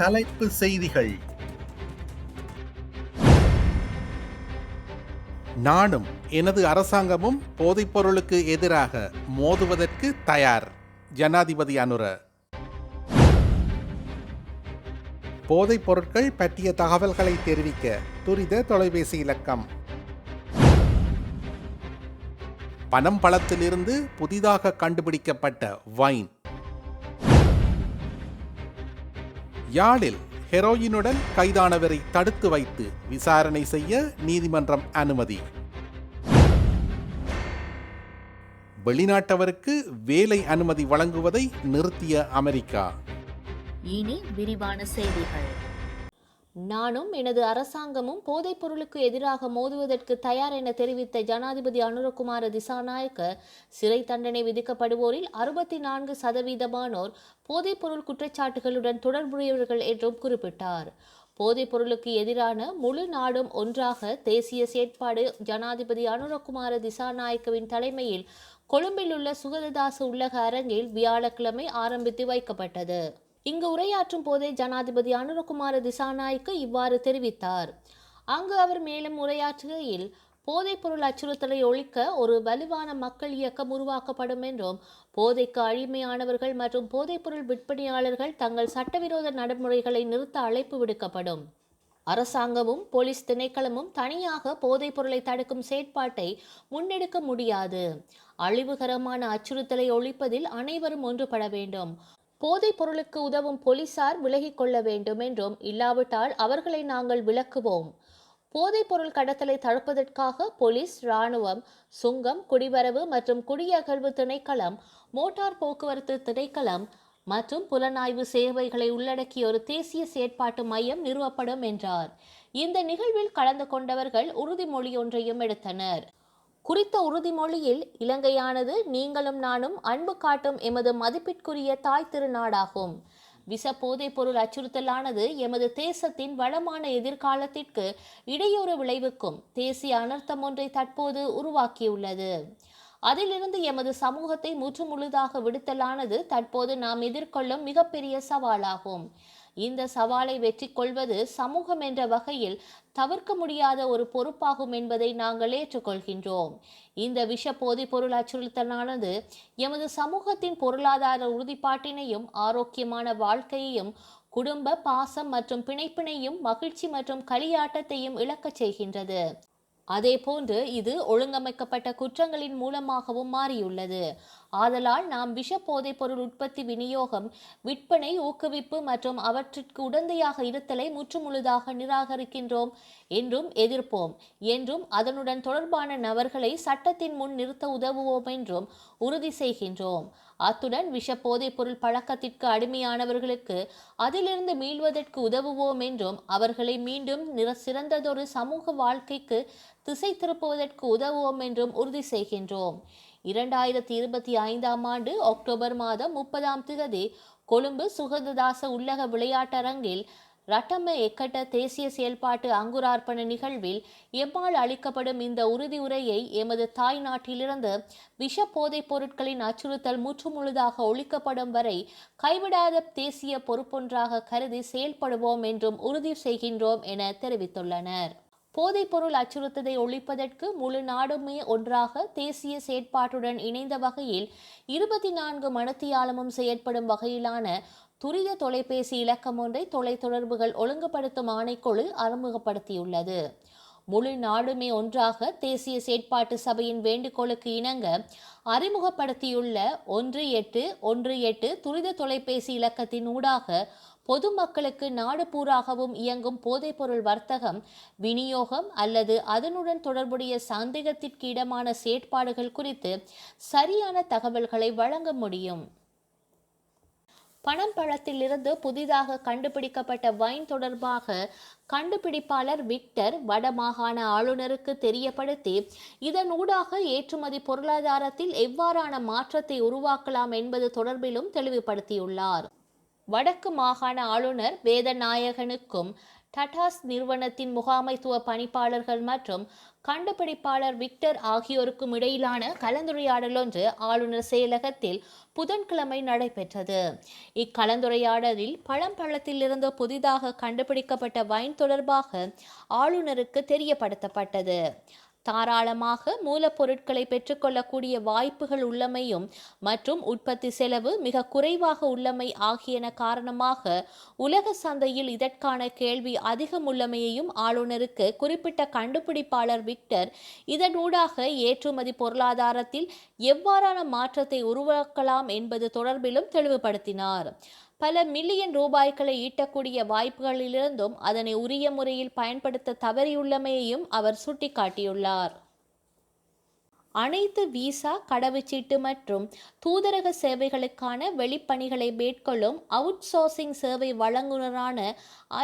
தலைப்பு செய்திகள். நானும் எனது அரசாங்கமும் போதைப்பொருளுக்கு எதிராக மோதுவதற்கு தயார். ஜனாதிபதி அனுர. போதைப் பொருட்கள் பற்றிய தகவல்களை தெரிவிக்க துரித தொலைபேசி இலக்கம். பனம் பழத்திலிருந்து புதிதாக கண்டுபிடிக்கப்பட்ட வைன். யாழில் ஹெரோயினுடன் கைதானவரை தடுத்து வைத்து விசாரணை செய்ய நீதிமன்றம் அனுமதி. வெளிநாட்டவருக்கு வேலை அனுமதி வழங்குவதை நிறுத்திய அமெரிக்கா. இனி விரிவான செய்திகள். நானும் எனது அரசாங்கமும் போதைப் பொருளுக்கு எதிராக மோதுவதற்கு தயார் என தெரிவித்த ஜனாதிபதி அனுரகுமார திசாநாயக்க சிறை தண்டனை விதிக்கப்படுவோரில் அறுபத்தி நான்கு சதவீதமானோர் போதைப் பொருள் குற்றச்சாட்டுகளுடன் தொடர்புடையவர்கள் என்றும் குறிப்பிட்டார். போதைப் பொருளுக்கு எதிரான முழு நாடும் ஒன்றாக தேசிய செயற்பாடு ஜனாதிபதி அனுரகுமார திசாநாயக்கவின் தலைமையில் கொழும்பில் உள்ள சுகததாச உள்ளக அரங்கில் வியாழக்கிழமை ஆரம்பித்து வைக்கப்பட்டது. இங்கு உரையாற்றும் போதே ஜனாதிபதி அனுரகுமார திசாநாய்க்கு இவ்வாறு தெரிவித்தார். அங்கு அவர் மேலும் உரையாற்றுகையில் போதைப்பொருள் அச்சுறுத்தலை ஒழிக்க ஒரு வலுவான மக்கள் இயக்கம் உருவாக்கப்படும் என்றும் போதைக்கு அடிமையானவர்கள் மற்றும் போதைப்பொருள் விற்பனையாளர்கள் தங்கள் சட்டவிரோத நடைமுறைகளை நிறுத்த அழைப்பு விடுக்கப்படும். அரசாங்கமும் போலீஸ் திணைக்களமும் தனியாக போதைப் பொருளை தடுக்கும் செயற்பாட்டை முன்னெடுக்க முடியாது. அழிவுகரமான அச்சுறுத்தலை ஒழிப்பதில் அனைவரும் ஒன்றுபட வேண்டும். போதைப் பொருளுக்கு உதவும் போலீசார் விலகிக் கொள்ள வேண்டும் என்றும் இல்லாவிட்டால் அவர்களை நாங்கள் விளக்குவோம் போதைப் பொருள் கடத்தலை தடுப்பதற்காக போலீஸ் இராணுவம் சுங்கம் குடிவரவு மற்றும் குடியகழ்வு திணைக்களம் மோட்டார் போக்குவரத்து திணைக்களம் மற்றும் புலனாய்வு சேவைகளை உள்ளடக்கிய ஒரு தேசிய செயற்பாட்டு மையம் நிறுவப்படும் என்றார். இந்த நிகழ்வில் கலந்து கொண்டவர்கள் உறுதிமொழி ஒன்றையும் எடுத்தனர். குறித்த உறுதிமொழியில் இலங்கையானது நீங்களும் நானும் அன்பு காட்டும் எமது மதிப்பிற்குரிய தாய் திருநாடாகும். விச போதைப் பொருள் அச்சுறுத்தலானது எமது தேசத்தின் வளமான எதிர்காலத்திற்கு இடையூறு விளைவுக்கும். தேசிய அனர்த்தம் ஒன்றை தற்போது உருவாக்கியுள்ளது. அதிலிருந்து எமது சமூகத்தை முற்றுமுழுதாக விடுத்தலானது தற்போது நாம் எதிர்கொள்ளும் மிகப்பெரிய சவாலாகும். இந்த சவாலை வெற்றி கொள்வது சமூகம் என்ற வகையில் தவிர்க்க முடியாத ஒரு பொறுப்பாகும் என்பதை நாங்கள் ஏற்றுக்கொள்கின்றோம். இந்த விஷ போதைப் பொருள் அச்சுறுத்தலானது எமது சமூகத்தின் பொருளாதார உறுதிப்பாட்டினையும் ஆரோக்கியமான வாழ்க்கையையும் குடும்ப பாசம் மற்றும் பிணைப்பினையும் மகிழ்ச்சி மற்றும் களியாட்டத்தையும் இழக்கச் செய்கின்றது. அதேபோன்று இது ஒழுங்கமைக்கப்பட்ட குற்றங்களின் மூலமாகவும் மாறியுள்ளது. ஆதலால் நாம் விஷ போதைப்பொருள் உற்பத்தி விநியோகம் விற்பனை ஊக்குவிப்பு மற்றும் அவற்றிற்கு உடந்தையாக இருத்தலை முற்றுமுழுதாக நிராகரிக்கின்றோம் என்றும் எதிர்ப்போம். என்றும் அதனுடன் தொடர்பான நபர்களை சட்டத்தின் முன் நிறுத்த உதவுவோம் என்றும் உறுதி செய்கின்றோம். அத்துடன் விஷ போதைப் பொருள் பழக்கத்திற்கு அடிமையானவர்களுக்கு அதிலிருந்து மீள்வதற்கு உதவுவோம் என்றும் அவர்களை மீண்டும் நிற சிறந்ததொரு சமூக வாழ்க்கைக்கு திசை திருப்புவதற்கு உதவுவோம் என்றும் உறுதி செய்கின்றோம். இரண்டாயிரத்தி இருபத்தி ஐந்தாம் ஆண்டு அக்டோபர் மாதம் முப்பதாம் திகதி கொழும்பு சுகந்ததாச உள்ளக விளையாட்டரங்கில் ரட்டம எக்கட்ட தேசிய செயல்பாட்டு அங்குரார்ப்பண நிகழ்வில் எம்மால் அளிக்கப்படும் இந்த உறுதி உரையை எமது தாய் நாட்டிலிருந்து விஷ போதைப் பொருட்களின் அச்சுறுத்தல் முற்றுமுழுதாக ஒழிக்கப்படும் வரை கைவிடாத தேசிய பொறுப்பொன்றாக கருதி செயல்படுவோம் என்றும் உறுதி செய்கின்றோம் என தெரிவித்துள்ளனர். போதைப்பொருள் அச்சுறுத்ததை ஒழிப்பதற்கு முழு நாடுமே ஒன்றாக தேசிய செயற்பாட்டுடன் இணைந்த வகையில் இருபத்தி நான்கு மனத்தியாலமும் செயற்படும் வகையிலான துரித தொலைபேசி இலக்கம் ஒன்றை தொலைத்தொடர்புகள் ஒழுங்குபடுத்தும் ஆணைக்குழு அறிமுகப்படுத்தியுள்ளது. முழு நாடுமே ஒன்றாக தேசிய செயற்பாட்டு சபையின் வேண்டுகோளுக்கு இணங்க அறிமுகப்படுத்தியுள்ள ஒன்று எட்டு ஒன்று எட்டு துரித தொலைபேசி இலக்கத்தின் ஊடாக பொதுமக்களுக்கு நாடு பூராகவும் இயங்கும் போதைப்பொருள் வர்த்தகம் விநியோகம் அல்லது அதனுடன் தொடர்புடைய சந்தேகத்திற்கு இடமான செயற்பாடுகள் குறித்து சரியான தகவல்களை வழங்க முடியும். பணம் பழத்திலிருந்து புதிதாக கண்டுபிடிக்கப்பட்ட வைன் தொடர்பாக கண்டுபிடிப்பாளர் விக்டர் வடமாகாண ஆளுநருக்கு தெரியப்படுத்தி இதன் ஊடாக ஏற்றுமதி பொருளாதாரத்தில் எவ்வாறான மாற்றத்தை உருவாக்கலாம் என்பது தொடர்பிலும் தெளிவுபடுத்தியுள்ளார். வடக்கு மாகாண ஆளுநர் வேதநாயகனுக்கும் டட்டாஸ் நிறுவனத்தின் முகாமைத்துவ பணிப்பாளர்கள் மற்றும் கண்டுபிடிப்பாளர் விக்டர் ஆகியோருக்கும் இடையிலான கலந்துரையாடல் ஒன்று ஆளுநர் செயலகத்தில் புதன்கிழமை நடைபெற்றது. இக்கலந்துரையாடலில் பழம்பழத்திலிருந்து புதிதாக கண்டுபிடிக்கப்பட்ட வைன் தொடர்பாக ஆளுநருக்கு தெரியப்படுத்தப்பட்டது. தாராளமாக மூலப்பொருட்களை பெற்றுக்கொள்ளக்கூடிய வாய்ப்புகள் உள்ளமையும் மற்றும் உற்பத்தி செலவு மிக குறைவாக உள்ளமை ஆகியன காரணமாக உலக சந்தையில் இதற்கான கேள்வி அதிகம் உள்ளமையையும் ஆளுநருக்கு குறிப்பிட்ட கண்டுபிடிப்பாளர் விக்டர் இதனூடாக ஏற்றுமதி பொருளாதாரத்தில் எவ்வாறான மாற்றத்தை உருவாக்கலாம் என்பது தொடர்பிலும் தெளிவுபடுத்தினார். பல மில்லியன் ரூபாய்களை ஈட்டக்கூடிய வாய்ப்புகளிலிருந்தும் அதனை உரிய முறையில் பயன்படுத்த தவறியுள்ளமையையும் அவர் சுட்டிக்காட்டியுள்ளார். அனைத்து விசா கடவுச்சீட்டு மற்றும் தூதரக சேவைகளுக்கான வெளிப்பணிகளை மேற்கொள்ளும் அவுட்சோர்சிங் சேவை வழங்குநரான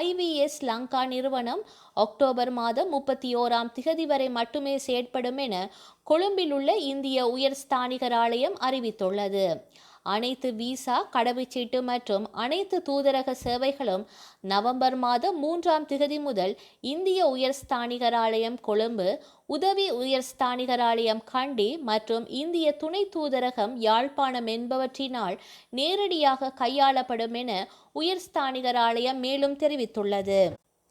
ஐவிஎஸ் லங்கா நிறுவனம் அக்டோபர் மாதம் முப்பத்தி ஓராம் திகதி வரை மட்டுமே செயற்படும் என கொழும்பில் உள்ள இந்திய உயர் ஸ்தானிகர் ஆலயம் அறிவித்துள்ளது. அனைத்து விசா கடவுச்சீட்டு மற்றும் அனைத்து தூதரக சேவைகளும் நவம்பர் மாதம் மூன்றாம் திகதி முதல் இந்திய உயர்ஸ்தானிகராலயம் கொழும்பு உதவி உயர்ஸ்தானிகராலயம் கண்டி மற்றும் இந்திய துணை தூதரகம் யாழ்ப்பாணம் என்பவற்றினால் நேரடியாக கையாளப்படும் என உயர்ஸ்தானிகராலயம் மேலும் தெரிவித்துள்ளது.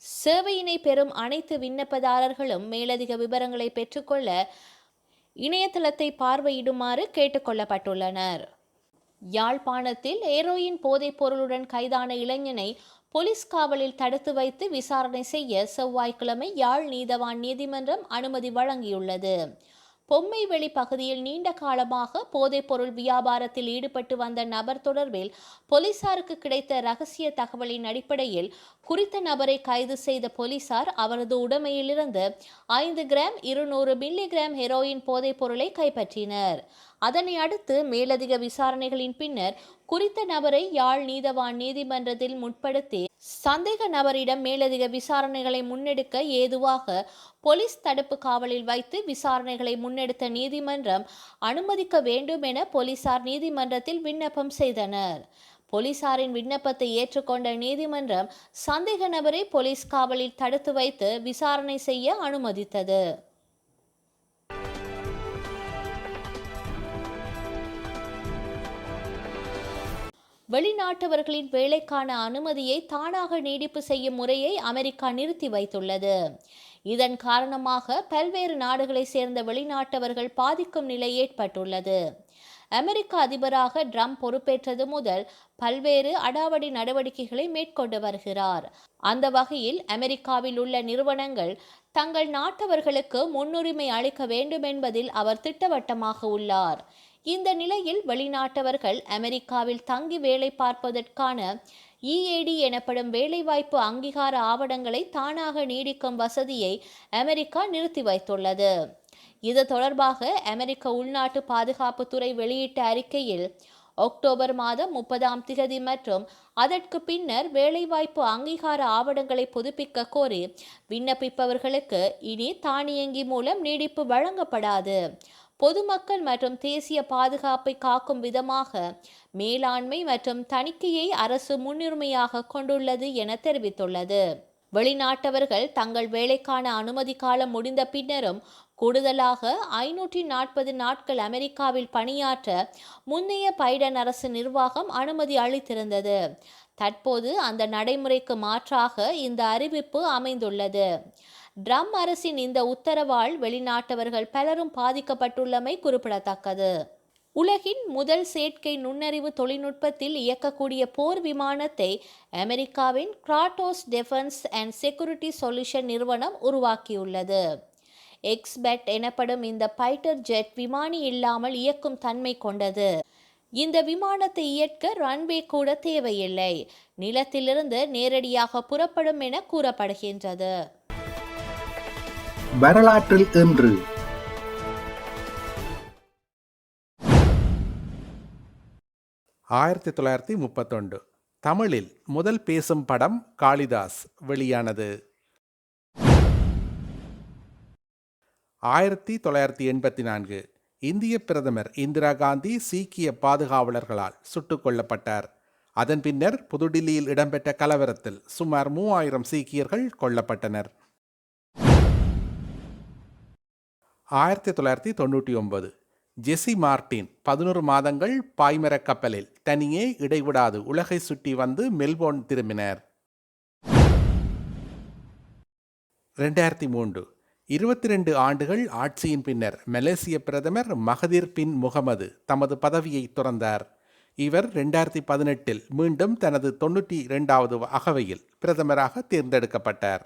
சேவையினை பெறும் அனைத்து விண்ணப்பதாரர்களும் மேலதிக விவரங்களை பெற்றுக்கொள்ள இணையதளத்தை பார்வையிடுமாறு கேட்டுக்கொள்ளப்பட்டுள்ளனர் யாழ்ப்பாணத்தில் ஏரோயின் போதைப் பொருளுடன் கைதான இளைஞனை போலீஸ் காவலில் தடுத்து வைத்து விசாரணை செய்ய செவ்வாய்க்கிழமை யாழ் நீதவான் நீதிமன்றம் அனுமதி வழங்கியுள்ளது. பொம்மைவெளி பகுதியில் நீண்ட காலமாக போதைப்பொருள் வியாபாரத்தில் ஈடுபட்டு வந்த நபர் தொடர்பில் போலீசாருக்கு கிடைத்த ரகசிய தகவலின் அடிப்படையில் குறித்த நபரை கைது செய்த போலீசார் அவரது உடைமையிலிருந்து ஐந்து கிராம் இருநூறு மில்லி கிராம் ஹெரோயின் போதைப் பொருளை கைப்பற்றினர். அதனை அடுத்து மேலதிக விசாரணைகளின் பின்னர் குறித்த நபரை யாழ் நீதவான் நீதிமன்றத்தில் முற்படுத்தி சந்தேக நபரிடம் மேலதிக விசாரணைகளை முன்னெடுக்க ஏதுவாக போலீஸ் தடுப்பு காவலில் வைத்து விசாரணைகளை முன்னெடுத்த நீதிமன்றம் அனுமதிக்க வேண்டும் என போலீசார் நீதிமன்றத்தில் விண்ணப்பம் செய்தனர். போலீசாரின் விண்ணப்பத்தை ஏற்றுக்கொண்ட நீதிமன்றம் சந்தேக நபரை போலீஸ் காவலில் தடுத்து வைத்து விசாரணை செய்ய அனுமதித்தது. வெளிநாட்டவர்களின் வேலைக்கான அனுமதியை தானாக நீடிப்பு செய்யும் முறையை அமெரிக்கா நிறுத்தி வைத்துள்ளது. இதன் காரணமாக பல்வேறு நாடுகளைச் சேர்ந்த வெளிநாட்டவர்கள் பாதிக்கும் நிலை ஏற்பட்டுள்ளது. அமெரிக்க அதிபராக ட்ரம்ப் பொறுப்பேற்றது முதல் பல்வேறு அடாவடி நடவடிக்கைகளை மேற்கொண்டு வருகிறார். அந்த வகையில் அமெரிக்காவில் உள்ள நிறுவனங்கள் தங்கள் நாட்டவர்களுக்கு முன்னுரிமை அளிக்க வேண்டும் என்பதில் அவர் திட்டவட்டமாக உள்ளார். இந்த நிலையில் வெளிநாட்டவர்கள் அமெரிக்காவில் தங்கி வேலை பார்ப்பதற்கான இஏடி எனப்படும் வேலைவாய்ப்பு அங்கீகார ஆவணங்களை தானாக நீடிக்கும் வசதியை அமெரிக்கா நிறுத்தி வைத்துள்ளது. இது தொடர்பாக அமெரிக்க உள்நாட்டு பாதுகாப்புத்துறை வெளியிட்ட அறிக்கையில் அக்டோபர் மாதம் முப்பதாம் திகதி மற்றும் அதற்கு பின்னர் வேலைவாய்ப்பு அங்கீகார ஆவணங்களை புதுப்பிக்க கோரி விண்ணப்பிப்பவர்களுக்கு இனி தானியங்கி மூலம் நீடிப்பு வழங்கப்படாது. பொதுமக்கள் மற்றும் தேசிய பாதுகாப்பை காக்கும் விதமாக மேலாண்மை மற்றும் தணிக்கையை அரசு முன்னுரிமையாக கொண்டுள்ளது என தெரிவித்துள்ளது. வெளிநாட்டவர்கள் தங்கள் வேலைக்கான அனுமதி காலம் முடிந்த பின்னரும் கூடுதலாக ஐநூற்றி நாற்பது நாட்கள் அமெரிக்காவில் பணியாற்ற முன்னைய பைடன் அரசு நிர்வாகம் அனுமதி அளித்திருந்தது. தற்போது அந்த நடைமுறைக்கு மாற்றாக இந்த அறிவிப்பு அமைந்துள்ளது. ட்ரம் அரசின் இந்த உத்தரவால் வெளிநாட்டவர்கள் பலரும் பாதிக்கப்பட்டுள்ளமை குறிப்பிடத்தக்கது. உலகின் முதல் செயற்கை நுண்ணறிவு தொழில்நுட்பத்தில் இயக்கக்கூடிய போர் விமானத்தை அமெரிக்காவின் Kratos defence and security solution நிறுவனம் உருவாக்கியுள்ளது. எக்ஸ்பெட் எனப்படும் இந்த பைட்டர் ஜெட் விமானி இல்லாமல் இயக்கும் தன்மை கொண்டது. இந்த விமானத்தை இயக்க ரன்வே கூட தேவையில்லை. நிலத்திலிருந்து நேரடியாக புறப்படும் என கூறப்படுகின்றது. வரலாற்றில் இன்று. ஆயிரத்தி தொள்ளாயிரத்தி முப்பத்தொண்டு தமிழில் முதல் பேசும் படம் காளிதாஸ் வெளியானது. ஆயிரத்தி தொள்ளாயிரத்தி எண்பத்தி நான்கு இந்திய பிரதமர் இந்திரா காந்தி சீக்கிய பாதுகாவலர்களால் சுட்டுக் கொல்லப்பட்டார். அதன் பின்னர் புதுடில்லியில் இடம்பெற்ற கலவரத்தில் சுமார் மூவாயிரம் சீக்கியர்கள் கொல்லப்பட்டனர். ஆயிரத்தி தொள்ளாயிரத்தி தொண்ணூற்றி ஒன்பது ஜெசி மார்டின் பதினோரு மாதங்கள் பாய்மரக் கப்பலில் தனியே இடைவிடாது உலகை சுற்றி வந்து மெல்போர்ன் திரும்பினர். ரெண்டாயிரத்தி மூன்று இருபத்தி ரெண்டு ஆண்டுகள் ஆட்சியின் பின்னர் மலேசிய பிரதமர் மகதிர் பின் முகமது தமது பதவியை துறந்தார். இவர் ரெண்டாயிரத்தி பதினெட்டில் மீண்டும் தனது தொண்ணூற்றி இரண்டாவது அகவையில் பிரதமராக தேர்ந்தெடுக்கப்பட்டார்.